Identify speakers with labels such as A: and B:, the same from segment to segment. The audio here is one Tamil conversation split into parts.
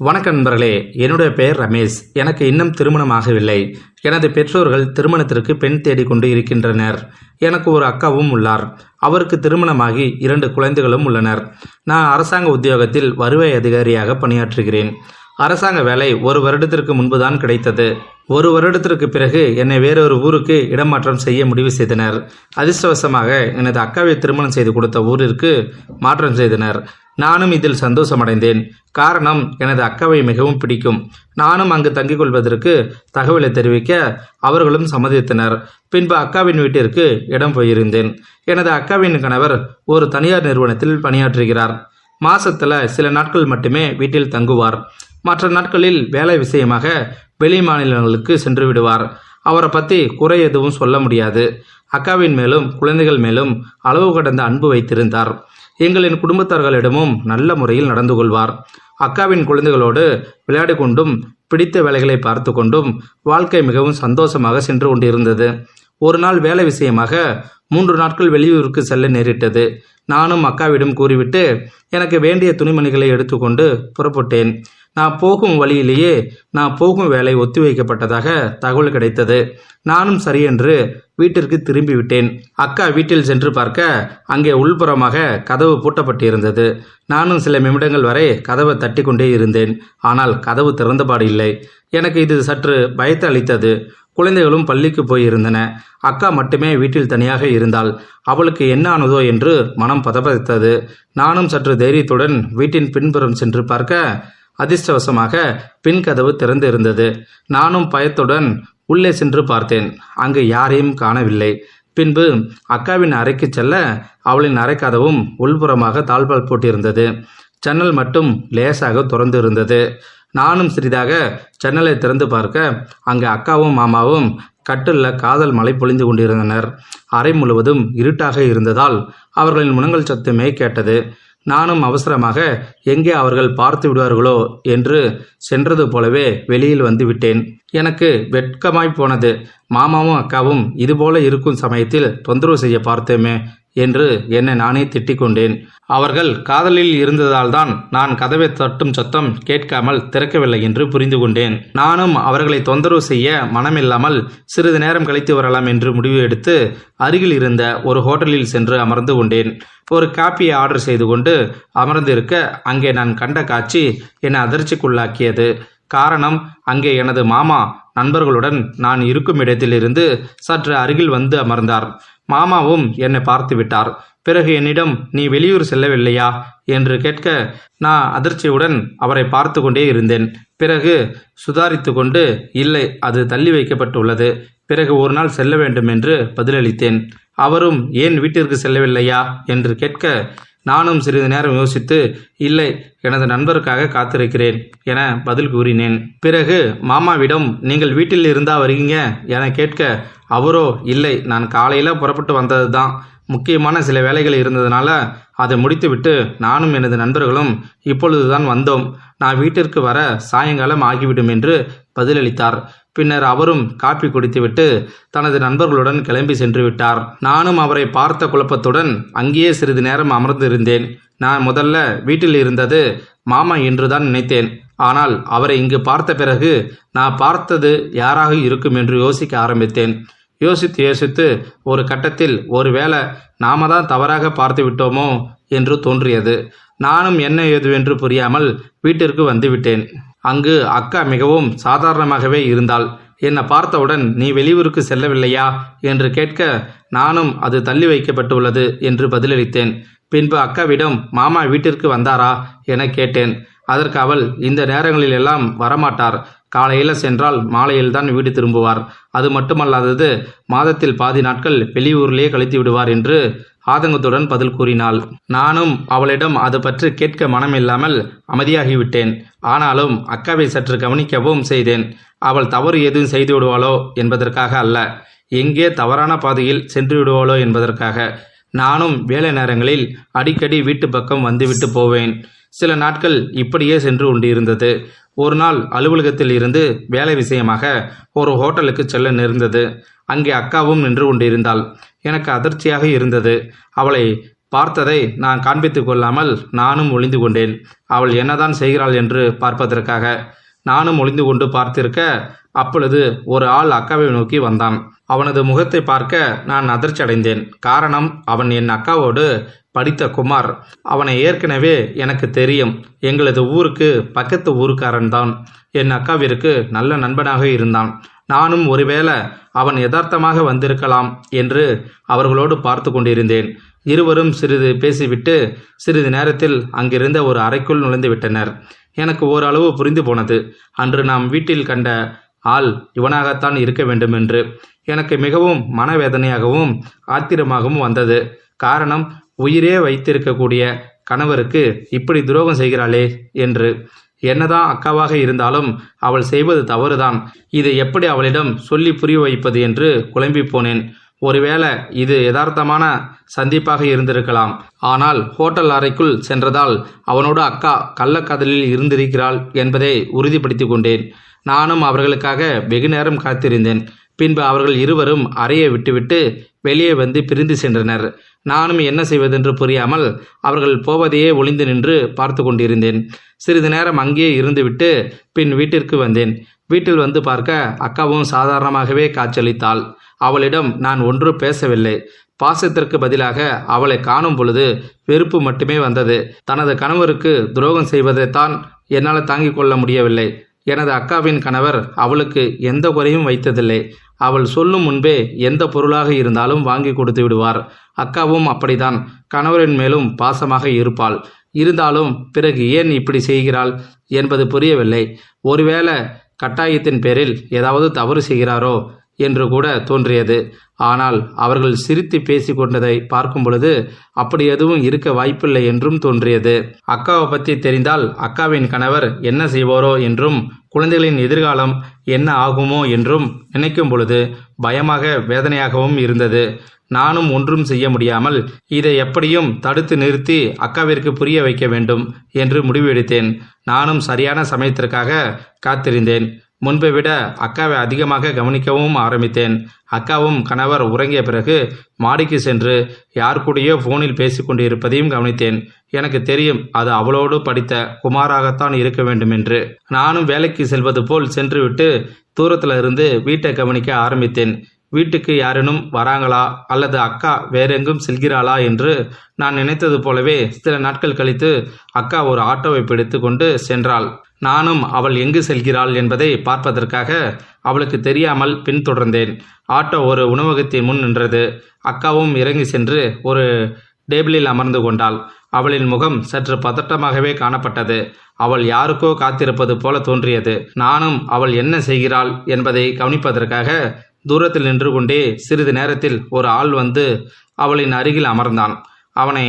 A: வணக்க நண்பர்களே என்னுடைய பெயர் ரமேஷ். எனக்கு இன்னும் திருமணமாகவில்லை எனது பெற்றோர்கள் திருமணத்திற்கு பெண் தேடிக்கொண்டு இருக்கின்றனர். எனக்கு ஒரு அக்காவும் உள்ளார். அவருக்கு திருமணமாகி இரண்டு குழந்தைகளும் உள்ளனர். நான் அரசாங்க உத்தியோகத்தில் வருவாய் அதிகாரியாக பணியாற்றுகிறேன். அரசாங்க வேலை ஒரு வருடத்திற்கு முன்புதான் கிடைத்தது. ஒரு வருடத்திற்கு பிறகு என்னை வேறொரு ஊருக்கு இடமாற்றம் செய்ய முடிவு செய்தனர். அதிர்ஷ்டவசமாக எனது அக்காவை திருமணம் செய்து கொடுத்த ஊரிற்கு மாற்றம் செய்தனர். நானும் இதில் சந்தோஷமடைந்தேன். காரணம் எனது அக்காவை மிகவும் பிடிக்கும். நானும் அங்கு தங்கிக் கொள்வதற்கு தகவலை தெரிவிக்க அவர்களும் சம்மதித்தனர். பின்பு அக்காவின் வீட்டிற்கு இடம் போயிருந்தேன். எனது அக்காவின் கணவர் ஒரு தனியார் நிறுவனத்தில் பணியாற்றுகிறார். மாசத்துல சில நாட்கள் மட்டுமே வீட்டில் தங்குவார். மற்ற நாட்களில் வேலை விஷயமாக வெளி மாநிலங்களுக்கு சென்று விடுவார். அவரை பற்றி குறை எதுவும் சொல்ல முடியாது. அக்காவின் மேலும் குழந்தைகள் மேலும் அளவு கடந்த அன்பு வைத்திருந்தார். எங்களின் குடும்பத்தார்களிடமும் நல்ல முறையில் நடந்து கொள்வார். அக்காவின் குழந்தைகளோடு விளையாடி கொண்டும் பிடித்த வேலைகளை பார்த்து கொண்டும் வாழ்க்கை மிகவும் சந்தோஷமாக சென்று கொண்டிருந்தது. ஒரு நாள் வேலை விஷயமாக மூன்று நாட்கள் வெளியூருக்கு செல்ல நேரிட்டது. நானும் அக்காவிடம் கூறிவிட்டு எனக்கு வேண்டிய துணிமணிகளை எடுத்துக்கொண்டு புறப்பட்டேன். நான் போகும் வழியிலேயே நான் போகும் வேலை ஒத்திவைக்கப்பட்டதாக தகவல் கிடைத்தது. நானும் சரியென்று வீட்டிற்கு திரும்பி விட்டேன் அக்கா வீட்டில் சென்று பார்க்க அங்கே உள்புறமாக கதவு பூட்டப்பட்டிருந்தது. நானும் சில நிமிடங்கள் வரை கதவை தட்டி கொண்டே இருந்தேன். ஆனால் கதவு திறந்தபாடு இல்லை. எனக்கு இது சற்று பயத்தை அளித்தது குழந்தைகளும் பள்ளிக்கு போயிருந்தன. அக்கா மட்டுமே வீட்டில் தனியாக இருந்தாள். அவளுக்கு என்ன ஆனதோ என்று மனம் பதபதித்தது நானும் சற்று தைரியத்துடன் வீட்டின் பின்புறம் சென்று பார்க்க அதிர்ஷ்டவசமாக பின் கதவு திறந்து இருந்தது நானும் பயத்துடன் உள்ளே சென்று பார்த்தேன். அங்கு யாரையும் காணவில்லை. பின்பு அக்காவின் அறைக்கு செல்ல அவளின் அரைக்கதவும் உள்புறமாக தாழ்பால் போட்டிருந்தது. ஜன்னல் மட்டும் லேசாக திறந்து இருந்தது நானும் சிறிதாக ஜன்னலை திறந்து பார்க்க அங்கு அக்காவும் மாமாவும் கட்டில்ல காதல் மழை பொழிந்து கொண்டிருந்தனர். அறை முழுவதும் இருட்டாக இருந்ததால் அவர்களின் முனங்கல் சத்துமே கேட்டது. நானும் அவசரமாக எங்கே அவர்கள் பார்த்து விடுவார்களோ என்று சென்றது போலவே வெளியில் வந்து விட்டேன். எனக்கு வெட்கமாய் போனது. மாமாவும் அக்காவும் இதுபோல இருக்கும் சமயத்தில் தொந்தரவு செய்ய பார்த்தோமே என்று என்னை நானே திட்டிக் கொண்டேன் அவர்கள் காதலில் இருந்ததால்தான் நான் கதவை தட்டும் சத்தம் கேட்காமல் திறக்கவில்லை என்று புரிந்து கொண்டேன் நானும் அவர்களை தொந்தரவு செய்ய மனமில்லாமல் சிறிது நேரம் கழித்து வரலாம் என்று முடிவு எடுத்து அருகில் இருந்த ஒரு ஹோட்டலில் சென்று அமர்ந்து கொண்டேன். ஒரு காப்பியை ஆர்டர் செய்து கொண்டு அமர்ந்திருக்க அங்கே நான் கண்ட காட்சி என்னை அதிர்ச்சிக்குள்ளாக்கியது. காரணம் அங்கே எனது மாமா நண்பர்களுடன் நான் இருக்கும் இடத்திலிருந்து சற்று அருகில் வந்து அமர்ந்தார். மாமாவும் என்னை பார்த்து விட்டார். பிறகு என்னிடம் நீ வெளியூர் செல்லவில்லையா? என்று கேட்க நான் அதிர்ச்சியுடன் அவரை பார்த்து கொண்டே இருந்தேன். பிறகு சுதாரித்து கொண்டு இல்லை அது தள்ளி வைக்கப்பட்டுள்ளது. பிறகு ஒரு நாள் செல்ல வேண்டும் என்று பதிலளித்தேன். அவரும் ஏன் வீட்டிற்கு செல்லவில்லையா? என்று கேட்க நானும் சிறிது நேரம் யோசித்து இல்லை எனது நண்பருக்காக காத்திருக்கிறேன் என பதில் கூறினேன். பிறகு மாமாவிடம் நீங்கள் வீட்டில் இருந்தா வருவீங்க என கேட்க அவரோ இல்லை நான் காலையில் புறப்பட்டு வந்தது தான் முக்கியமான சில வேலைகள் இருந்ததுனால அதை முடித்துவிட்டு நானும் எனது நண்பர்களும் இப்பொழுதுதான் வந்தோம். நான் வீட்டிற்கு வர சாயங்காலம் ஆகிவிடும் என்று பதிலளித்தார். பின்னர் அவரும் காப்பி குடித்துவிட்டு தனது நண்பர்களுடன் கிளம்பி சென்று விட்டார் நானும் அவரை பார்த்த குழப்பத்துடன் அங்கேயே சிறிது நேரம் அமர்ந்திருந்தேன். நான் முதல்ல வீட்டில் இருந்தது மாமா என்றுதான் நினைத்தேன். ஆனால் அவரை இங்கு பார்த்த பிறகு நான் பார்த்தது யாராக இருக்கும் என்று யோசிக்க ஆரம்பித்தேன். யோசித்து யோசித்து ஒரு கட்டத்தில் ஒருவேளை நாம தான் தவறாக பார்த்து விட்டோமோ என்று தோன்றியது. நானும் என்ன ஏதுவென்று புரியாமல் வீட்டிற்கு வந்துவிட்டேன் அங்கு அக்கா மிகவும் சாதாரணமாகவே இருந்தாள். என்னை பார்த்தவுடன் நீ வெளியூருக்கு செல்லவில்லையா என்று கேட்க நானும் அது தள்ளி வைக்கப்பட்டுள்ளது என்று பதிலளித்தேன். பின்பு அக்காவிடம் மாமா வீட்டிற்கு வந்தாரா என கேட்டேன். அதற்கு அவள் இந்த நேரங்களில் எல்லாம் வரமாட்டார். காலையில் சென்றால் மாலையில் தான் வீடு திரும்புவார். அது மட்டுமல்லாதது மாதத்தில் பாதி நாட்கள் வெளியூரிலேயே கழித்து விடுவார் என்று ஆதங்கத்துடன் பதில் கூறினாள். நானும் அவளிடம் அது பற்றி கேட்க மனமில்லாமல் அமைதியாகிவிட்டேன். ஆனாலும் அக்காவை சற்று கவனிக்கவும் செய்தேன். அவள் தவறு எதுவும் செய்து விடுவாளோ என்பதற்காக அல்ல. எங்கே தவறான பாதையில் சென்று விடுவாளோ என்பதற்காக. நானும் வேலை நேரங்களில் அடிக்கடி வீட்டு பக்கம் வந்துவிட்டு போவேன். சில நாட்கள் இப்படியே சென்று கொண்டிருந்தது. ஒரு நாள் அலுவலகத்தில் இருந்து வேலை விஷயமாக ஒரு ஹோட்டலுக்கு செல்ல நேர்ந்தது. அங்கே அக்காவும் நின்று கொண்டிருந்தாள். எனக்கு அதிர்ச்சியாக இருந்தது. அவளை பார்த்ததை நான் காண்பித்துக் கொள்ளாமல் நானும் ஒளிந்து கொண்டேன். அவள் என்னதான் செய்கிறாள் என்று பார்ப்பதற்காக நானும் ஒளிந்து கொண்டு பார்த்திருக்க அப்பொழுது ஒரு ஆள் அக்காவை நோக்கி வந்தான். அவனது முகத்தை பார்க்க நான் அதிர்ச்சி அடைந்தேன் காரணம் அவன் என் அக்காவோடு படித்த குமார். அவனை ஏற்கனவே எனக்கு தெரியும். எங்களது ஊருக்கு பக்கத்து ஊருக்காரன் தான் என் அக்காவிற்கு நல்ல நண்பனாக இருந்தான். நானும் ஒருவேளை அவன் யதார்த்தமாக வந்திருக்கலாம் என்று அவர்களோடு பார்த்து கொண்டிருந்தேன். இருவரும் சிறிது பேசிவிட்டு சிறிது நேரத்தில் அங்கிருந்த ஒரு அறைக்குள் நுழைந்து விட்டனர். எனக்கு ஓரளவு புரிந்து போனது. அன்று நாம் வீட்டில் கண்ட ஆள் இவனாகத்தான் இருக்க வேண்டும் என்று எனக்கு மிகவும் மனவேதனையாகவும் ஆத்திரமாகவும் வந்தது. காரணம் உயிரே வைத்திருக்கக்கூடிய கணவருக்கு இப்படி துரோகம் செய்கிறாளே என்று. என்னதான் அக்காவாக இருந்தாலும் அவள் செய்வது தவறுதான். இதை எப்படி அவளிடம் சொல்லி புரிய வைப்பது என்று குழம்பி போனேன். ஒருவேளை இது யதார்த்தமான சந்திப்பாக இருந்திருக்கலாம். ஆனால் ஹோட்டல் அறைக்குள் சென்றதால் அவனோட அக்கா கள்ளக்கதலில் இருந்திருக்கிறாள் என்பதை உறுதிப்படுத்தி கொண்டேன். நானும் அவர்களுக்காக வெகு நேரம் காத்திருந்தேன். பின்பு அவர்கள் இருவரும் அறையை விட்டுவிட்டு வெளியே வந்து பிரிந்து சென்றனர். நானும் என்ன செய்வதென்று புரியாமல் அவர்கள் போவதையே ஒளிந்து நின்று பார்த்து கொண்டிருந்தேன். சிறிது நேரம் அங்கேயே இருந்துவிட்டு பின் வீட்டிற்கு வந்தேன். வீட்டில் வந்து பார்க்க அக்காவும் சாதாரணமாகவே காய்ச்சலித்தாள் அவளிடம் நான் ஒன்று பேசவில்லை. பாசத்திற்கு பதிலாக அவளை காணும் பொழுது வெறுப்பு மட்டுமே வந்தது. தனது கணவருக்கு துரோகம் செய்வதைத்தான் என்னால் தாங்கிக் கொள்ள முடியவில்லை. எனது அக்காவின் கணவர் அவளுக்கு எந்த குறையும் வைத்ததில்லை. அவள் சொல்லும் முன்பே எந்த பொருளாக இருந்தாலும் வாங்கி கொடுத்து விடுவார். அக்காவும் அப்படித்தான். கணவரின் மேலும் பாசமாக இருப்பாள். இருந்தாலும் பிறகு ஏன் இப்படி செய்கிறாள் என்பது புரியவில்லை. ஒருவேளை கட்டாயத்தின் பேரில் ஏதாவது தவறு செய்கிறாரோ? என்று கூட தோன்றியது. ஆனால் அவர்கள் சிரித்து பேசி கொண்டதை பார்க்கும் பொழுது அப்படி எதுவும் இருக்க வாய்ப்பில்லை என்றும் தோன்றியது. அக்காவை பற்றி தெரிந்தால் அக்காவின் கணவர் என்ன செய்வாரோ என்றும் குழந்தைகளின் எதிர்காலம் என்ன ஆகுமோ என்றும் நினைக்கும் பொழுது பயமாக வேதனையாகவும் இருந்தது. நானும் ஒன்றும் செய்ய முடியாமல் இதை எப்படியும் தடுத்து நிறுத்தி அக்காவிற்கு புரிய வைக்க வேண்டும் என்று முடிவெடுத்தேன். நானும் சரியான சமயத்திற்காக காத்திருந்தேன். முன்பை விட அக்காவை அதிகமாக கவனிக்கவும் ஆரம்பித்தேன். அக்காவும் கணவர் உறங்கிய பிறகு மாடிக்கு சென்று யார் கூடயோ ஃபோனில் பேசிக்கொண்டிருப்பதையும் கவனித்தேன். எனக்கு தெரியும் அது அவளோடு படித்த குமாராகத்தான் இருக்க வேண்டும் என்று நானும் வேலைக்கு செல்வது போல் சென்றுவிட்டு தூரத்தில் இருந்து வீட்டை கவனிக்க ஆரம்பித்தேன். வீட்டுக்கு யாரேனும் வராங்களா? அல்லது அக்கா வேறெங்கும் செல்கிறாளா? என்று நான் நினைத்தது போலவே சில நாட்கள் கழித்து அக்கா ஒரு ஆட்டோவை பிடித்து கொண்டு சென்றாள். நானும் அவள் எங்கு செல்கிறாள் என்பதை பார்ப்பதற்காக அவளுக்கு தெரியாமல் பின்தொடர்ந்தேன். ஆட்டோ ஒரு உணவகத்தின் முன் நின்றது. அக்காவும் இறங்கி சென்று ஒரு டேபிளில் அமர்ந்து கொண்டாள். அவளின் முகம் சற்று பதட்டமாகவே காணப்பட்டது. அவள் யாருக்கோ காத்திருப்பது போல தோன்றியது. நானும் அவள் என்ன செய்கிறாள் என்பதை கவனிப்பதற்காக தூரத்தில் நின்று கொண்டே சிறிது நேரத்தில் ஒரு ஆள் வந்து அவளின் அருகில் அமர்ந்தான். அவனை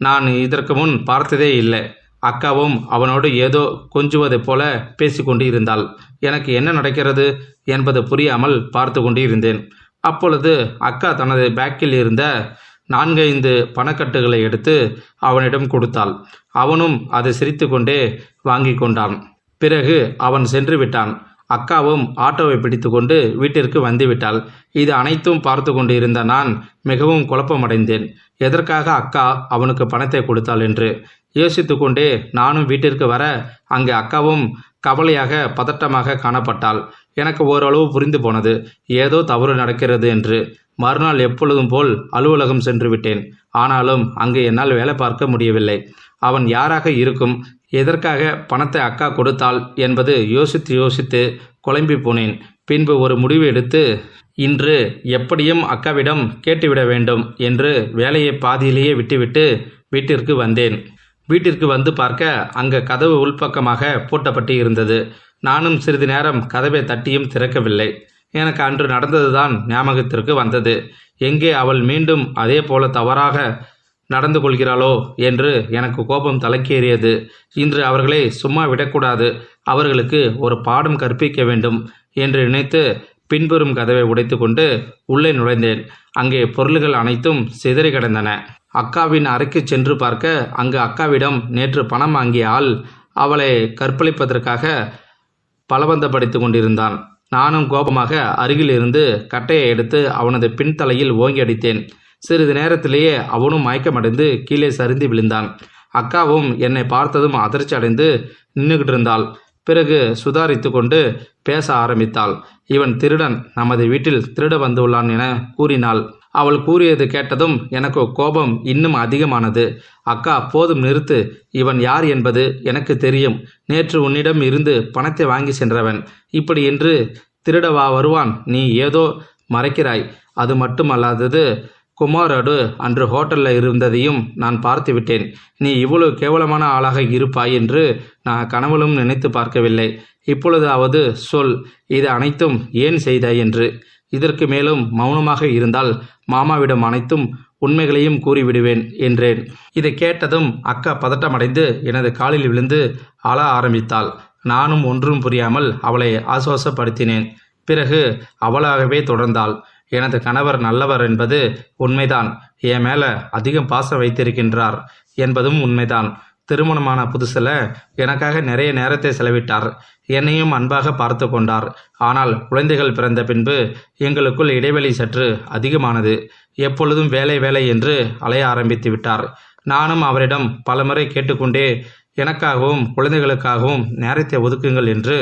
A: நான் இதற்கு முன் பார்த்ததே இல்லை. அக்காவும் அவனோடு ஏதோ கொஞ்சுவதைப் போல பேசிக்கொண்டு இருந்தாள் எனக்கு என்ன நடக்கிறது என்பது புரியாமல் பார்த்து கொண்டு இருந்தேன் அப்பொழுது அக்கா தனது பேக்கில் இருந்த நான்கைந்து பணக்கட்டுகளை எடுத்து அவனிடம் கொடுத்தாள். அவனும் அதை சிரித்துக்கொண்டே வாங்கி கொண்டான். பிறகு அவன் சென்று விட்டான். அக்காவும் ஆட்டோவை பிடித்துக்கொண்டு வீட்டிற்கு வந்துவிட்டாள். இது அனைத்தும் பார்த்து கொண்டிருந்த நான் மிகவும் குழப்பமடைந்தேன். எதற்காக அக்கா அவனுக்கு பணத்தை கொடுத்தாள் என்று யோசித்து கொண்டே நானும் வீட்டிற்கு வர அங்கே அக்காவும் கவலையாக பதட்டமாக காணப்பட்டாள். எனக்கு ஓரளவு புரிந்து போனது. ஏதோ தவறு நடக்கிறது என்று. மறுநாள் எப்பொழுதும் போல் அலுவலகம் சென்று விட்டேன். ஆனாலும் அங்கு என்னால் வேலை பார்க்க முடியவில்லை. அவன் யாராக இருக்கும்? எதற்காக பணத்தை அக்கா கொடுத்தாள் என்பது யோசித்து யோசித்து குழம்பி போனேன். பின்பு ஒரு முடிவு எடுத்து இன்று எப்படியும் அக்காவிடம் கேட்டுவிட வேண்டும் என்று வேலையை பாதியிலேயே விட்டுவிட்டு வீட்டிற்கு வந்தேன். வீட்டிற்கு வந்து பார்க்க அங்கே கதவு உள்பக்கமாக பூட்டப்பட்டு இருந்தது. நானும் சிறிது நேரம் கதவை தட்டியும் திறக்கவில்லை. எனக்கு அன்று நடந்ததுதான் ஞாபகத்திற்கு வந்தது. எங்கே அவள் மீண்டும் அதே போல தவறாக நடந்து கொள்கிறாளோ என்று எனக்கு கோபம் தலைக்கேறியது. இன்று அவர்களை சும்மா விடக்கூடாது. அவர்களுக்கு ஒரு பாடம் கற்பிக்க வேண்டும் என்று நினைத்து பின்புறும் கதவை உடைத்துக்கொண்டு உள்ளே நுழைந்தேன். அங்கே பொருள்கள் அனைத்தும் சிதறி கிடந்தன. அக்காவின் அறைக்கு சென்று பார்க்க அங்கு அக்காவிடம் நேற்று பணம் வாங்கிய ஆள் அவளை கற்பழிப்பதற்காக பலவந்தப்படுத்தி கொண்டிருந்தான். நானும் கோபமாக அருகில் இருந்து கட்டையை எடுத்து அவனது பின்தலையில் ஓங்கி அடித்தேன். சிறிது நேரத்திலேயே அவனும் மயக்கமடைந்து கீழே சரிந்து விழுந்தான். அக்காவும் என்னை பார்த்ததும் அதிர்ச்சி அடைந்து நின்றுகிட்டு இருந்தாள் பிறகு சுதாரித்து கொண்டு பேச ஆரம்பித்தாள். இவன் திருடன் நமது வீட்டில் திருட வந்துள்ளான் என கூறினாள். அவள் கூறியது கேட்டதும் எனக்கு கோபம் இன்னும் அதிகமானது. அக்கா போதும் நிறுத்து. இவன் யார் என்பது எனக்கு தெரியும். நேற்று உன்னிடம் இருந்து பணத்தை வாங்கி சென்றவன். இப்படி என்று திருடவா வருவான் நீ ஏதோ மறைக்கிறாய். அது மட்டுமல்லாதது குமாரோடு அன்று ஹோட்டலில் இருந்ததையும் நான் பார்த்து விட்டேன் நீ இவ்வளவு கேவலமான ஆளாக இருப்பாய் என்று நான் கனவிலும் நினைத்து பார்க்கவில்லை. இப்பொழுதாவது சொல் இது அனைத்தும் ஏன் செய்தாய் என்று. இதற்கு மேலும் மௌனமாக இருந்தால் மாமாவிடம் அனைத்தும் உண்மைகளையும் கூறிவிடுவேன் என்றேன். இதை கேட்டதும் அக்கா பதட்டமடைந்து எனது காலில் விழுந்து அழ ஆரம்பித்தாள். நானும் ஒன்றும் புரியாமல் அவளை ஆசுவாசப்படுத்தினேன். பிறகு அவளாகவே தொடர்ந்தாள். எனது கணவர் நல்லவர் என்பது உண்மைதான். என் மேல அதிகம் பாசம் வைத்திருக்கின்றார் என்பதும் உண்மைதான். திருமணமான புதுசில் எனக்காக நிறைய நேரத்தை செலவிட்டார். என்னையும் அன்பாக பார்த்து கொண்டார். ஆனால் குழந்தைகள் பிறந்த பின்பு எங்களுக்குள் இடைவெளி சற்று அதிகமானது. எப்பொழுதும் வேலை வேலை என்று அலைய ஆரம்பித்து விட்டார். நானும் அவரிடம் பலமுறை கேட்டுக்கொண்டே எனக்காகவும் குழந்தைகளுக்காகவும் நேரத்தை ஒதுக்குங்கள் என்று.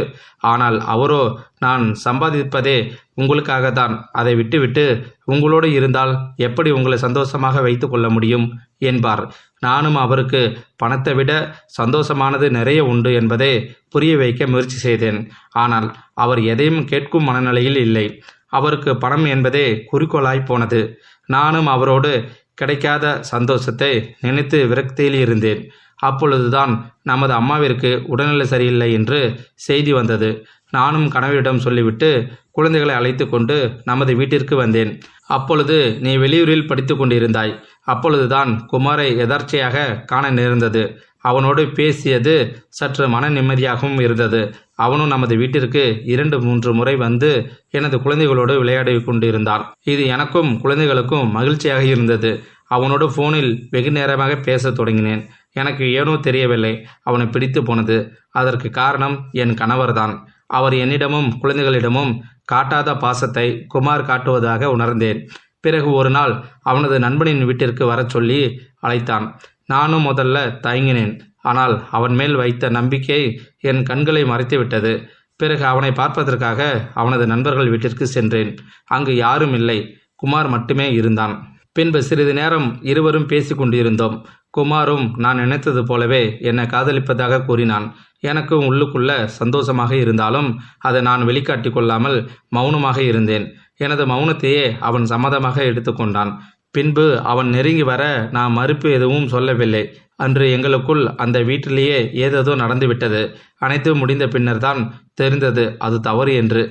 A: ஆனால் அவரோ நான் சம்பாதிப்பதே உங்களுக்காகத்தான். அதை விட்டுவிட்டு உங்களோடு இருந்தால் எப்படி உங்களை சந்தோஷமாக வைத்து கொள்ள முடியும்? என்பார். நானும் அவருக்கு பணத்தை விட சந்தோஷமானது நிறைய உண்டு என்பதை புரிய வைக்க முயற்சி செய்தேன். ஆனால் அவர் எதையும் கேட்கும் மனநிலையில் இல்லை. அவருக்கு பணம் என்பதே குறிக்கோளாய் போனது. நானும் அவரோடு கிடைக்காத சந்தோஷத்தை நினைத்து விரக்தியில் இருந்தேன். அப்பொழுதுதான் நமது அம்மாவிற்கு உடல்நிலை சரியில்லை என்று செய்தி வந்தது. நானும் கணவரிடம் சொல்லிவிட்டு குழந்தைகளை அழைத்து கொண்டு நமது வீட்டிற்கு வந்தேன். அப்பொழுது நீ வெளியூரில் படித்து கொண்டிருந்தாய். அப்பொழுதுதான் குமாரை எதர்ச்சையாக காண நேர்ந்தது. அவனோடு பேசியது சற்று மன நிம்மதியாகவும் இருந்தது. அவனும் நமது வீட்டிற்கு இரண்டு மூன்று முறை வந்து எனது குழந்தைகளோடு விளையாடி கொண்டிருந்தான். இது எனக்கும் குழந்தைகளுக்கும் மகிழ்ச்சியாக இருந்தது. அவனோடு ஃபோனில் வெகு நேரமாக பேசத் தொடங்கினேன். எனக்கு ஏனோ தெரியவில்லை. அவனை பிடித்து போனது. அதற்கு காரணம் என் கணவர்தான். அவர் என்னிடமும் குழந்தைகளிடமும் காட்டாத பாசத்தை குமார் காட்டுவதாக உணர்ந்தேன். பிறகு ஒரு நாள் அவனது நண்பனின் வீட்டிற்கு வரச் சொல்லி அழைத்தான். நானும் முதல்ல தயங்கினேன். ஆனால் அவன் மேல் வைத்த நம்பிக்கை என் கண்களை மறைத்துவிட்டது. பிறகு அவனை பார்ப்பதற்காக அவனது நண்பர்கள் வீட்டிற்கு சென்றேன். அங்கு யாரும் இல்லை. குமார் மட்டுமே இருந்தான். பின்பு சிறிது நேரம் இருவரும் பேசிக் கொண்டிருந்தோம் குமாரும் நான் நினைத்தது போலவே என்னை காதலிப்பதாக கூறினான். எனக்கும் உள்ளுக்குள்ள சந்தோஷமாக இருந்தாலும் அதை நான் வெளிக்காட்டி கொள்ளாமல் மௌனமாக இருந்தேன். எனது மௌனத்தையே அவன் சம்மதமாக எடுத்துக்கொண்டான் பின்பு அவன் நெருங்கி வர நான் மறுப்பு எதுவும் சொல்லவில்லை. அன்று எங்களுக்குள் அந்த வீட்டிலேயே ஏதேதோ நடந்துவிட்டது அனைத்து முடிந்த பின்னர் தான் தெரிந்தது அது தவறு என்று.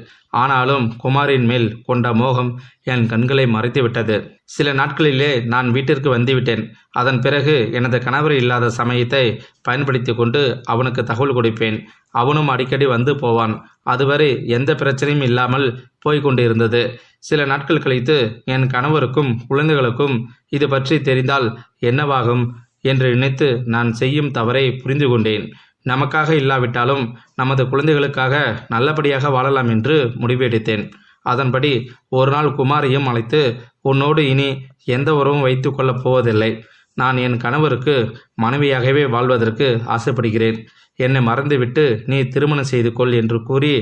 A: ஆனாலும் குமாரின் மேல் கொண்ட மோகம் என் கண்களை மறைத்துவிட்டது சில நாட்களிலே நான் வீட்டிற்கு வந்துவிட்டேன். அதன் பிறகு எனது கணவர் இல்லாத சமயத்தை பயன்படுத்தி கொண்டு அவனுக்கு தகவல் கொடுப்பேன். அவனும் அடிக்கடி வந்து போவான். அதுவரை எந்த பிரச்சனையும் இல்லாமல் போய்கொண்டிருந்தது சில நாட்கள் கழித்து என் கணவருக்கும் குழந்தைகளுக்கும் இது பற்றி தெரிந்தால் என்னவாகும் என்று நினைத்து நான் செய்யும் தவறை புரிந்து கொண்டேன். நமக்காக இல்லாவிட்டாலும் நமது குழந்தைகளுக்காக நல்லபடியாக வாழலாம் என்று முடிவெடுத்தேன். அதன்படி ஒரு நாள் குமாரியும் அழைத்து உன்னோடு இனி எந்த உறவும் வைத்து கொள்ளப் போவதில்லை. நான் என் கணவருக்கு மனைவியாகவே வாழ்வதற்கு ஆசைப்படுகிறேன். என்னை மறந்துவிட்டு நீ திருமணம் செய்து கொள் என்று கூறி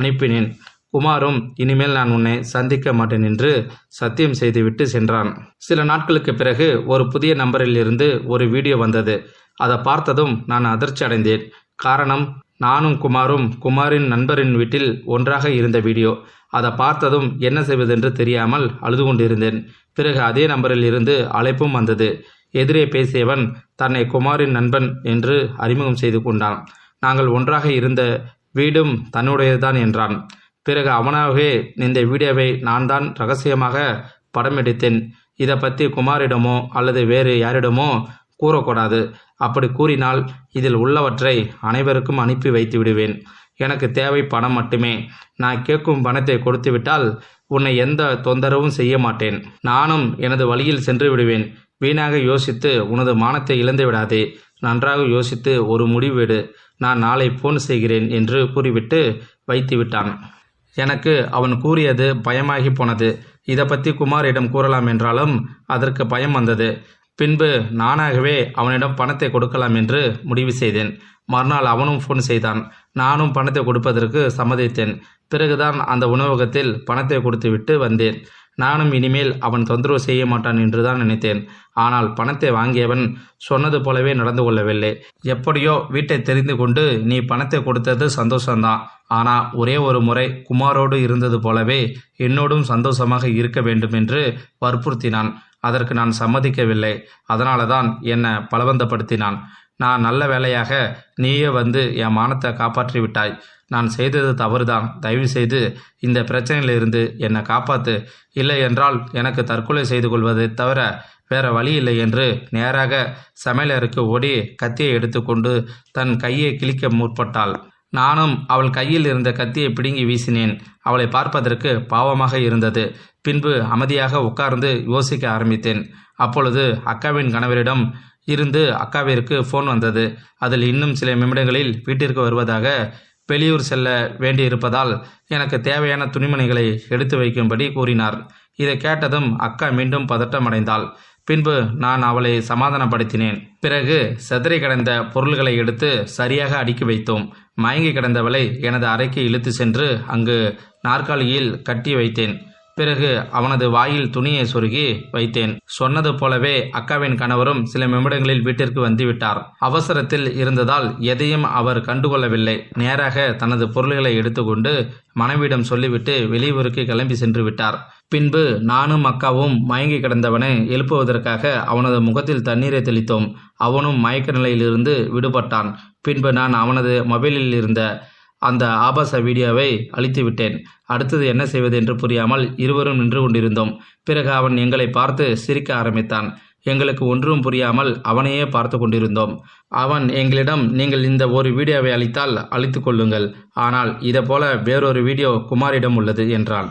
A: அனுப்பினேன். குமாரும் இனிமேல் நான் உன்னை சந்திக்க மாட்டேன் என்று சத்தியம் செய்துவிட்டு சென்றான். சில நாட்களுக்கு பிறகு ஒரு புதிய நம்பரில் இருந்து ஒரு வீடியோ வந்தது. அதை பார்த்ததும் நான் அதிர்ச்சி அடைந்தேன் காரணம் நானும் குமாரும் குமாரின் நண்பரின் வீட்டில் ஒன்றாக இருந்த வீடியோ. அதை பார்த்ததும் என்ன செய்வதென்று தெரியாமல் அழுது கொண்டிருந்தேன். பிறகு அதே நம்பரில் இருந்து அழைப்பும் வந்தது. எதிரே பேசியவன் தன்னை குமாரின் நண்பன் என்று அறிமுகம் செய்து கொண்டான். நாங்கள் ஒன்றாக இருந்த வீடும் தன்னுடையதுதான் என்றான். பிறகு அவனாகவே இந்த வீடியோவை நான் தான் ரகசியமாக படம் எடுத்தேன் இதை பற்றி குமாரிடமோ அல்லது வேறு யாரிடமோ கூறக்கூடாது. அப்படி கூறினால் இதில் உள்ளவற்றை அனைவருக்கும் அனுப்பி வைத்து விடுவேன். எனக்கு தேவை பணம் மட்டுமே. நான் கேட்கும் பணத்தை கொடுத்துவிட்டால் உன்னை எந்த தொந்தரவும் செய்ய மாட்டேன். நானும் எனது வழியில் சென்று விடுவேன். வீணாக யோசித்து உனது மானத்தை இழந்து விடாதே. நன்றாக யோசித்து ஒரு முடிவு நான் நாளை போன் செய்கிறேன் என்று கூறிவிட்டு வைத்து விட்டான். எனக்கு அவன் கூறியது பயமாகி போனது. இதை பற்றி குமாரிடம் கூறலாம் என்றாலும் அதற்கு பயம் வந்தது. பின்பு நானாகவே அவனிடம் பணத்தை கொடுக்கலாம் என்று முடிவு செய்தேன். மறுநாள் அவனும் ஃபோன் செய்தான். நானும் பணத்தை கொடுப்பதற்கு சம்மதித்தேன். பிறகுதான் அந்த உணவகத்தில் பணத்தை கொடுத்துவிட்டு வந்தேன். நானும் இனிமேல் அவன் தொந்தரவு செய்ய மாட்டான் என்றுதான் நினைத்தேன். ஆனால் பணத்தை வாங்கியவன் சொன்னது போலவே நடந்து கொள்ளவில்லை. எப்படியோ வீட்டை தெரிந்து கொண்டு நீ பணத்தை கொடுத்தது சந்தோஷம்தான். ஆனால் ஒரே ஒரு முறை குமாரோடு இருந்தது போலவே என்னோடும் சந்தோஷமாக இருக்க வேண்டும் என்று வற்புறுத்தினான். அதற்கு நான் சம்மதிக்கவில்லை. அதனால தான் என்னை பலவந்தப்படுத்தினான். நான் நல்ல வேலையாக நீயே வந்து என் மானத்தை காப்பாற்றி விட்டாய் நான் செய்தது தவறுதான். தயவு செய்து இந்த பிரச்சனையிலிருந்து என்னை காப்பாத்து. இல்லை என்றால் எனக்கு தற்கொலை செய்து கொள்வதை தவிர வேற வழி இல்லை என்று நேராக சமையலருக்கு ஓடி கத்தியை எடுத்துக்கொண்டு தன் கையை கிழிக்க முற்பட்டாள். நானும் அவள் கையில் இருந்த கத்தியை பிடுங்கி வீசினேன். அவளை பார்ப்பதற்கு பாவமாக இருந்தது. பின்பு அமைதியாக உட்கார்ந்து யோசிக்க ஆரம்பித்தேன். அப்பொழுது அக்காவின் கணவரிடம் இருந்து அக்காவிற்கு ஃபோன் வந்தது. அதில் இன்னும் சில நிமிடங்களில் வீட்டிற்கு வருவதாக வெளியூர் செல்ல வேண்டியிருப்பதால் எனக்கு தேவையான துணிமணிகளை எடுத்து வைக்கும்படி கூறினார். இதை கேட்டதும் அக்கா மீண்டும் பதட்டமடைந்தாள். பின்பு நான் அவளை சமாதானப்படுத்தினேன். பிறகு செதறி கிடந்த பொருள்களை எடுத்து சரியாக அடுக்கி வைத்தோம். மயங்கி கிடந்தவளை எனது அறைக்கு இழுத்து சென்று அங்கு நாற்காலியில் கட்டி வைத்தேன். பிறகு அவனது வாயில் துணியை சொருகி வைத்தேன். சொன்னது போலவே அக்காவின் கணவரும் சில நிமிடங்களில் வீட்டிற்கு வந்துவிட்டார். அவசரத்தில் இருந்ததால் எதையும் அவர் கண்டுகொள்ளவில்லை. நேராக தனது பொருள்களை எடுத்துக்கொண்டு மனைவியிடம் சொல்லிவிட்டு வெளியூருக்கு கிளம்பி சென்று விட்டார். பின்பு நானும் அக்காவும் மயங்கி கிடந்தவனை எழுப்புவதற்காக அவனது முகத்தில் தண்ணீரை தெளித்தோம். அவனும் மயக்க நிலையிலிருந்து விடுபட்டான். பின்பு நான் அவனது மொபைலில் இருந்த அந்த ஆபாச வீடியோவை அழித்து விட்டேன். அடுத்தது என்ன செய்வது என்று புரியாமல் இருவரும் நின்று கொண்டிருந்தோம். பிறகு அவன் எங்களை பார்த்து சிரிக்க ஆரம்பித்தான். எங்களுக்கு ஒன்றும் புரியாமல் அவனையே பார்த்து கொண்டிருந்தோம். அவன் எங்களிடம் நீங்கள் இந்த ஒரு வீடியோவை அளித்தால் அழித்து கொள்ளுங்கள். ஆனால் இதை போல வேறொரு வீடியோ குமாரிடம் உள்ளது என்றான்.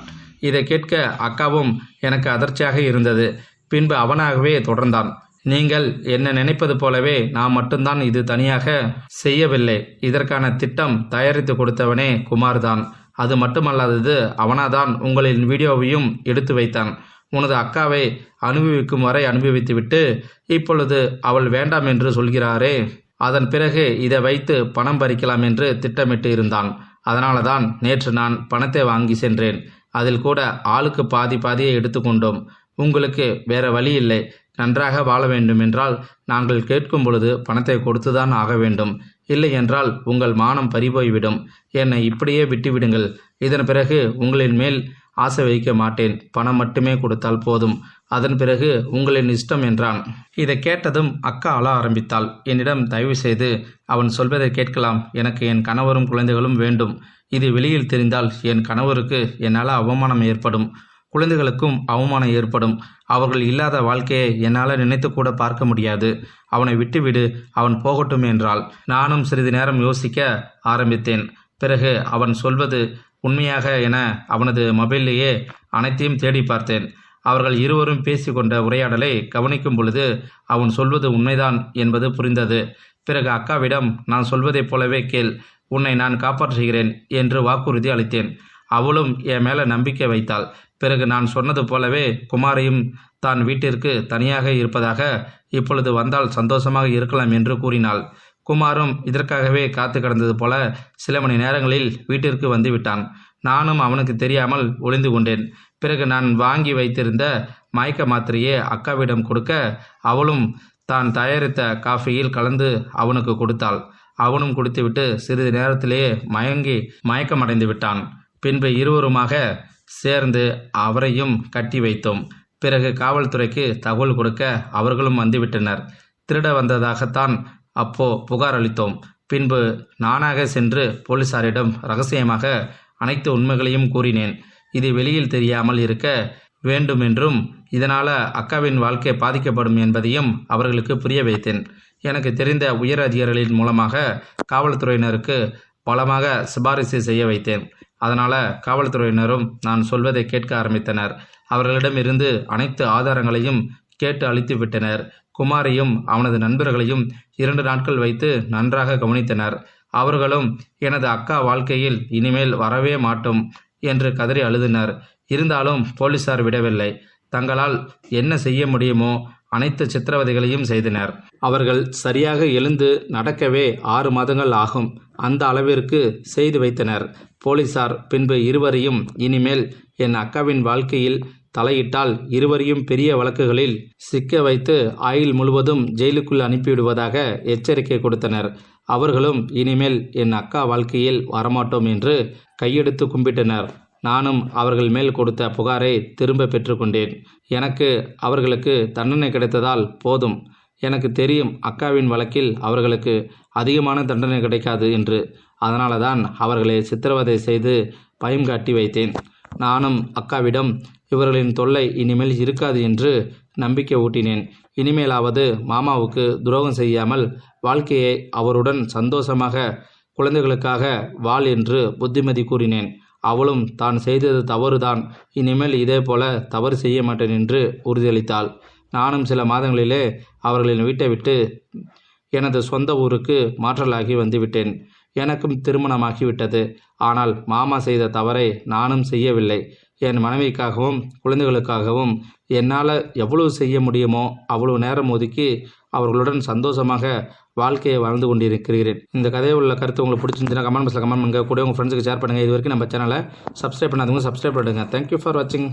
A: இதை கேட்க அக்காவும் எனக்கு அதிர்ச்சியாக இருந்தது. பின்பு அவனாகவே தொடர்ந்தான். நீங்கள் என்ன நினைப்பது போலவே நான் மட்டும்தான் இது தனியாக செய்யவில்லை. இதற்கான திட்டம் தயாரித்து கொடுத்தவனே குமார்தான். அது மட்டுமல்லாதது அவனாதான் உங்களின் வீடியோவையும் எடுத்து வைத்தான். உனது அக்காவை அனுபவிக்கும் வரை அனுபவித்துவிட்டு இப்பொழுது அவள் வேண்டாம் என்று சொல்கிறாரே. அதன் பிறகு இதை வைத்து பணம் பறிக்கலாம் என்று திட்டமிட்டு இருந்தான். அதனால தான் நேற்று நான் பணத்தை வாங்கி சென்றேன். அதில் கூட ஆளுக்கு பாதி பாதியை எடுத்துக்கொண்டோம். உங்களுக்கு வேற வழி இல்லை. நன்றாக வாழ வேண்டும் என்றால் நாங்கள் கேட்கும் பொழுது பணத்தை கொடுத்துதான் ஆக வேண்டும். இல்லை என்றால் உங்கள் மானம் பறிபோய்விடும். என்னை இப்படியே விட்டுவிடுங்கள். இதன் பிறகு உங்களின் மேல் ஆசை வைக்க மாட்டேன். பணம் மட்டுமே கொடுத்தால் போதும். அதன் பிறகு உங்களின் இஷ்டம் என்றான். இதை கேட்டதும் அக்கா அழ ஆரம்பித்தாள். என்னிடம் தயவு செய்து அவன் சொல்வதை கேட்கலாம். எனக்கு என் கணவரும் குழந்தைகளும் வேண்டும். இது வெளியில் தெரிந்தால் என் கணவருக்கு என்னால் அவமானம் ஏற்படும். குழந்தைகளுக்கும் அவமானம் ஏற்படும். அவர்கள் இல்லாத வாழ்க்கையை என்னால் நினைத்து கூட பார்க்க முடியாது. அவனை விட்டுவிடு அவன் போகட்டும் என்றாள். நானும் சிறிது நேரம் யோசிக்க ஆரம்பித்தேன். பிறகு அவன் சொல்வது உண்மையாக என அவனது மொபைல்லையே அனைத்தையும் தேடி பார்த்தேன். அவர்கள் இருவரும் பேசிக்கொண்ட உரையாடலை கவனிக்கும் பொழுது அவன் சொல்வது உண்மைதான் என்பது புரிந்தது. பிறகு அக்காவிடம் நான் சொல்வதைப் போலவே கேள். உன்னை நான் காப்பாற்றுகிறேன் என்று வாக்குறுதி அளித்தேன். அவளும் என் மேல நம்பிக்கை வைத்தாள். பிறகு நான் சொன்னது போலவே குமாரையும் தான் வீட்டிற்கு தனியாக இருப்பதாக இப்பொழுது வந்தால் சந்தோஷமாக இருக்கலாம் என்று கூறினாள். குமாரும் இதற்காகவே காத்து கிடந்தது போல சில மணி நேரங்களில் வீட்டிற்கு வந்து விட்டான். நானும் அவனுக்கு தெரியாமல் ஒளிந்து கொண்டேன். பிறகு நான் வாங்கி வைத்திருந்த மயக்க மாத்திரையே அக்காவிடம் கொடுக்க அவளும் தான் தயாரித்த காஃபியில் கலந்து அவனுக்கு கொடுத்தாள். அவனும் குடித்துவிட்டு சிறிது நேரத்திலேயே மயங்கி மயக்கமடைந்து விட்டான். பின்பு இருவருமாக சேர்ந்து அவரையும் கட்டி வைத்தோம். பிறகு காவல்துறைக்கு தகவல் கொடுக்க அவர்களும் வந்துவிட்டனர். திருட வந்ததாகத்தான் அப்போ புகார் அளித்தோம். பின்பு நானாக சென்று போலீசாரிடம் ரகசியமாக அனைத்து உண்மைகளையும் கூறினேன். இது வெளியில் தெரியாமல் இருக்க வேண்டுமென்றும் இதனால் அக்காவின் வாழ்க்கை பாதிக்கப்படும் என்பதையும் அவர்களுக்கு புரிய வைத்தேன். எனக்கு தெரிந்த உயர் அதிகாரிகளின் மூலமாக காவல்துறையினருக்கு பலமாக சிபாரிசு செய்ய வைத்தேன். அதனால் காவல்துறையினரும் நான் சொல்வதை கேட்க ஆரம்பித்தனர். அவர்களிடமிருந்து அனைத்து ஆதாரங்களையும் கேட்டு அழித்து விட்டனர். குமாரையும் அவனது நண்பர்களையும் இரண்டு நாட்கள் வைத்து நன்றாக கவனித்தனர். அவர்களும் எனது அக்கா வாழ்க்கையில் இனிமேல் வரவே மாட்டோம் என்று கதறி அழுதினர். இருந்தாலும் போலீசார் விடவில்லை. தங்களால் என்ன செய்ய முடியுமோ அனைத்து சித்திரவதைகளையும் செய்தனர். அவர்கள் சரியாக எழுந்து நடக்கவே ஆறு மாதங்கள் ஆகும். அந்த அளவிற்கு செய்து வைத்தனர். போலீசார் பின்பு இருவரையும் இனிமேல் என் அக்காவின் வாழ்க்கையில் தலையிட்டால் இருவரையும் பெரிய வழக்குகளில் சிக்க வைத்து ஆயுள் முழுவதும் ஜெயிலுக்குள் அனுப்பிவிடுவதாக எச்சரிக்கை கொடுத்தனர். அவர்களும் இனிமேல் என் அக்கா வாழ்க்கையில் வரமாட்டோம் என்று கையெடுத்து கும்பிட்டனர். நானும் அவர்கள் மேல் கொடுத்த புகாரை திரும்ப பெற்றுக்கொண்டேன். எனக்கு அவர்களுக்கு தண்டனை கிடைத்ததால் போதும். எனக்கு தெரியும் அக்காவின் வழக்கில் அவர்களுக்கு அதிகமான தண்டனை கிடைக்காது என்று. அதனால தான் அவர்களை சித்திரவதை செய்து பயம் காட்டி வைத்தேன். நானும் அக்காவிடம் இவர்களின் தொல்லை இனிமேல் இருக்காது என்று நம்பிக்கை ஊட்டினேன். இனிமேலாவது மாமாவுக்கு துரோகம் செய்யாமல் வாழ்க்கையை அவருடன் சந்தோஷமாக குழந்தைகளுக்காக வாழ் என்று புத்திமதி கூறினேன். அவளும் தான் செய்தது தவறுதான். இனிமேல் இதே போல தவறு செய்ய மாட்டேன் என்று உறுதியளித்தாள். நானும் சில மாதங்களிலே அவர்களின் வீட்டை விட்டு எனது சொந்த ஊருக்கு மாற்றலாகி வந்துவிட்டேன். எனக்கும் திருமணமாகிவிட்டது. ஆனால் மாமா செய்த தவறை நானும் செய்யவில்லை. என் மனைவிக்காகவும் குழந்தைகளுக்காகவும் என்னால் எவ்வளவு செய்ய முடியுமோ அவ்வளவு நேரம் ஒதுக்கி அவர்களுடன் சந்தோஷமாக வாழ்க்கையை வாழ்ந்து கொண்டிருக்கிறேன் இந்த கதையை உள்ள கருத்து உங்களுக்கு பிடிச்சிருந்துச்சுன்னா கமெண்ட் பாக்ஸில் கமெண்ட் பண்ணுங்க. கூட உங்கள் ஃப்ரெண்ட்ஸுக்கு ஷேர் பண்ணுங்கள் இது வரைக்கும் நம்ம சேனலை சப்ஸ்கிரைப் பண்ணாதவங்க சப்ஸ்கிரைப் பண்ணுங்கள் தேங்க்யூ ஃபார் வாட்சிங்